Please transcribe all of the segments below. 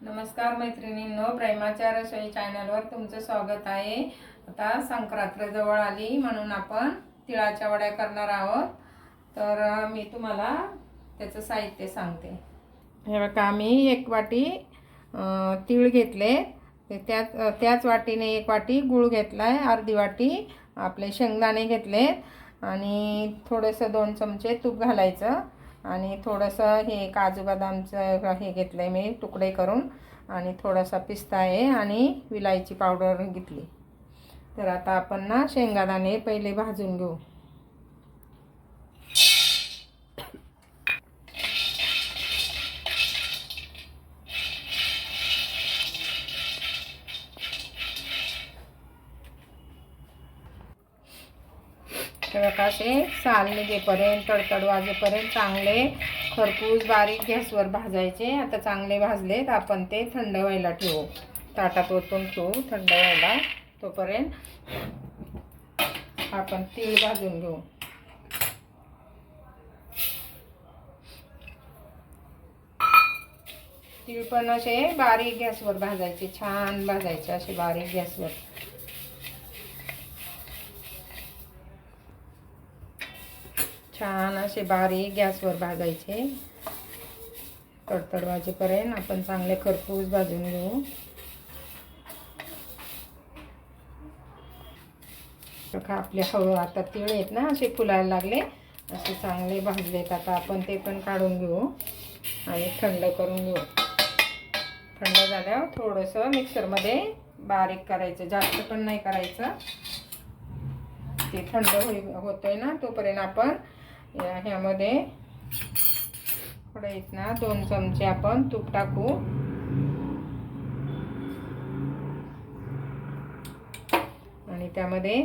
नमस्कार मैत्रिणींनो प्रेमाच्या रसोई चॅनलवर तुमचं स्वागत आहे. आता संक्रांत जवळ आली म्हणून आपण तिळाच्या वड्या करणार आहोत. तर मी तुम्हाला त्याचं साहित्य सांगते. हे बघा मी एक वाटी तिळ तीळ घेतले. ते त्याच त्याच वाटीने एक वाटी गूळ घेतला आहे अर्धी वाटी आपले शेंगदाणे घेतले आणि थोडंसं दोन चमचे तूप घालायचं. आणि थोडंसं हे काजू बदामचं हे घेतलं आहे मी तुकडे करून. आणि थोडासा पिस्ता आहे आणि विलायची पावडर घेतली. तर आता आपण ना शेंगादाणे पहिले भाजून घेऊ. तर बघा असे. साल निघेपर्यंत तडतड वाजेपर्यंत चांगले खरपूस बारीक गॅसवर भाजायचे. आता चांगले भाजलेत आपण ते थंड व्हायला ठेवू. ताटात ओतून ठेवू थंड व्हायला. तोपर्यंत आपण तीळ भाजून घेऊ. तीळ पण असे बारीक गॅसवर भाजायचे छान भाजायचे असे बारीक गॅसवर. छान असे बारीक गॅसवर भाजायचे. तडतड वाजेपर्यंत आपण चांगले खरपूस भाजून घेऊ. बघा आपले हळू आता तिळ आहेत ना असे फुलायला लागले. असे चांगले भाजलेत. आता आपण ते पण काढून घेऊ आणि थंड करून घेऊ. थंड झाल्यावर थोडंसं मिक्सरमध्ये बारीक करायचं. जास्त पण नाही करायचं. ते थंड होई होतंय ना तोपर्यंत आपण या ह्यामध्ये थोडं ना दोन चमचे आपण तूप टाकू. आणि त्यामध्ये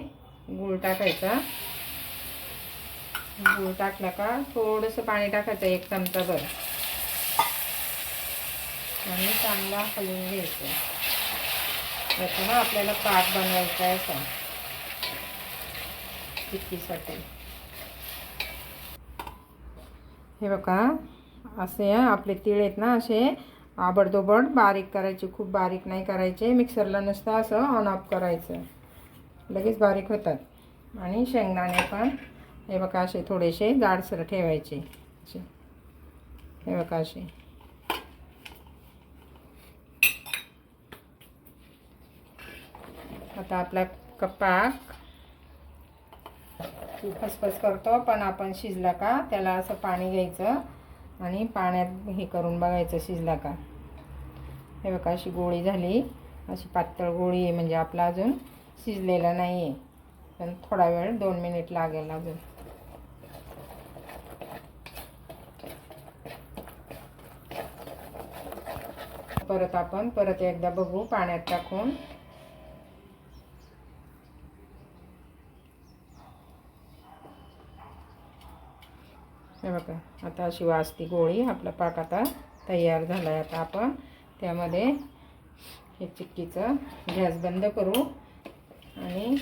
गूळ टाकायचा. गूळ टाकला का थोडंसं पाणी टाकायचं एक चमचा चमचाभर. आणि चांगला हलवून घ्यायचं. त्याचा ना आपल्याला पाक बनवायचा आहे असा. टिक्कीसाठी. हे बघा असे आपले तीळ आहेत ना असे आबडदोबड बारीक करायचे खूप बारीक नाही करायचे मिक्सरला नुसतं असं ऑन ऑफ करायचं. लगेच बारीक होतात. आणि शेंगदाणे पण हे बघा असे थोडेसे जाडसर ठेवायचे. असे. हे बघा असे. आता आपला कपाक फसफस करतो पण आपण शिजला का त्याला असं पाणी घ्यायचं आणि पाण्यात हे करून बघायचं शिजला का. हे बघा अशी गोळी झाली. अशी पातळ गोळी आहे म्हणजे आपला अजून शिजलेला नाही आहे पण थोडा वेळ दोन मिनिट लागेल अजून. परत आपण परत एकदा बघू पाण्यात टाकून. हे बघा आता अशी वाजती गोळी आपला पाक आता तयार झाला आहे आता आपण त्यामध्ये हे चिक्कीचं गॅस बंद करू आणि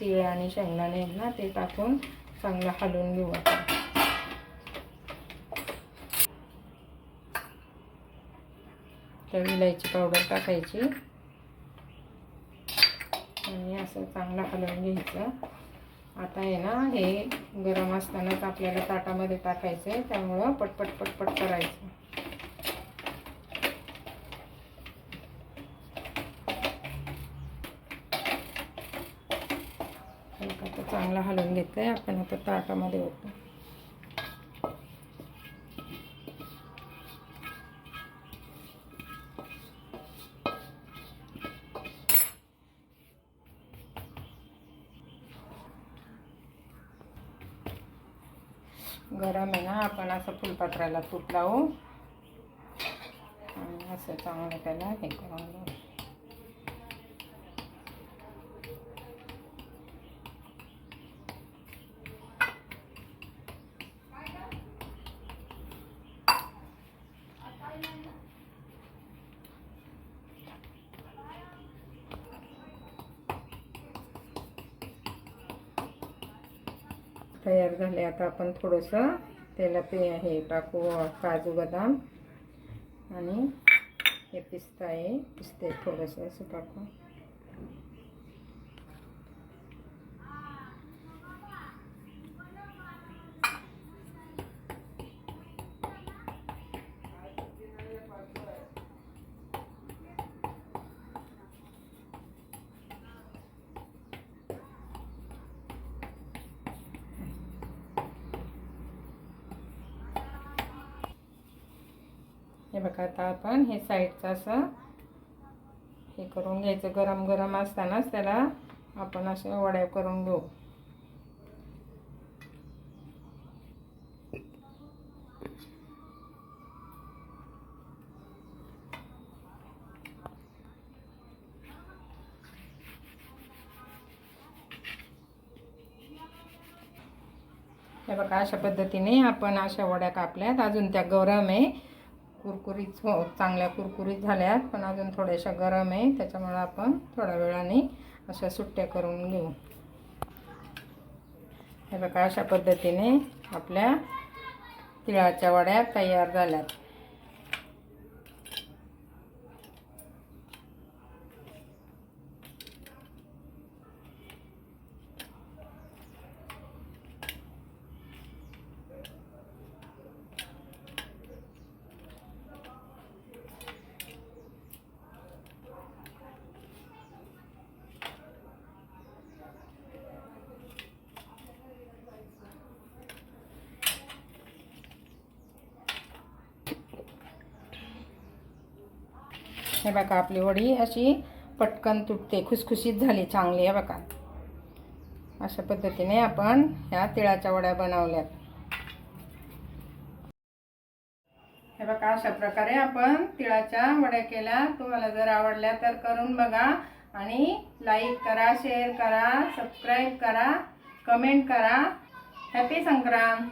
तीळ आणि शेंगदाणे ना ते टाकून चांगलं हलवून घेऊ आपण. तर इलायची पावडर टाकायची. आणि असं चांगलं हलवून घ्यायचं. आता आहे ना हे गरम असतानाच आपल्याला ताटामध्ये टाकायचं आहे त्यामुळं पटपट पटपट करायचं. आता चांगला हलवून घेतलं आहे आपण आता ताटामध्ये होतो गरम आहे ना आपण असं फुलपात्राला तूप लावू. आणि असं चांगलं त्याला हे करून घेऊ. तयार झाले. आता आपण थोडंसं त्याला पे हे टाकू काजू बदाम आणि हे पिस्ता आहे. पिस्ते थोडंसं असं टाकू. हे बघा आता आपण हे साईडचं असं हे करून घ्यायचं. गरम गरम असतानाच त्याला आपण अशा वड्या करून घेऊ. हे बघा अशा पद्धतीने आपण अशा वड्या कापल्यात. अजून त्या गरम आहे. कुरकुरीत हो चांगल्या कुरकुरीत झाल्यात पण अजून थोड्याशा गरम आहे त्याच्यामुळं आपण थोड्या वेळाने अशा सुट्ट्या करून घेऊ. हे बघा अशा पद्धतीने आपल्या तिळाच्या वड्या तयार झाल्यात. हे बघा आपली वडी अशी पटकन तुटते खुसखुशीत झाली चांगली आहे बघा. अशा पद्धतीने आपण ह्या तिळाच्या वड्या बनवल्यात. हे बघा अशा प्रकारे आपण तिळाच्या वड्या केल्या. तुम्हाला जर आवडल्या तर करून बघा आणि लाईक करा शेअर करा सबस्क्राईब करा कमेंट करा. हॅपी संक्रांत